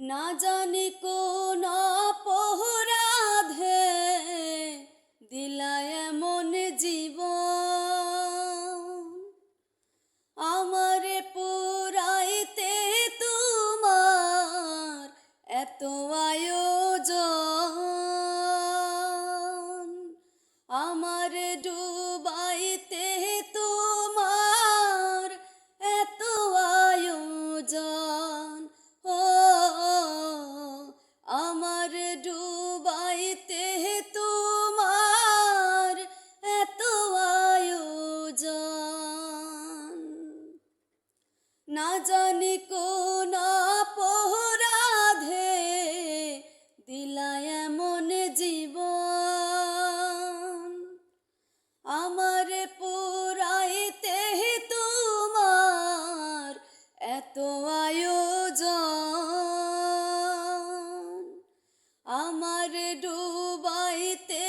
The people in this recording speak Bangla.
না জানি কোন অপরাধে দিলা এমন জীব আমার পুরাইতে তোমার এত ডুবাইতে তোমার এত আয়োজন। না জানি কোন অপরাধে দিলা এমন জীবন। আমার পুরাইতে তোমার এত আয়োজন আমার ডুবাইতে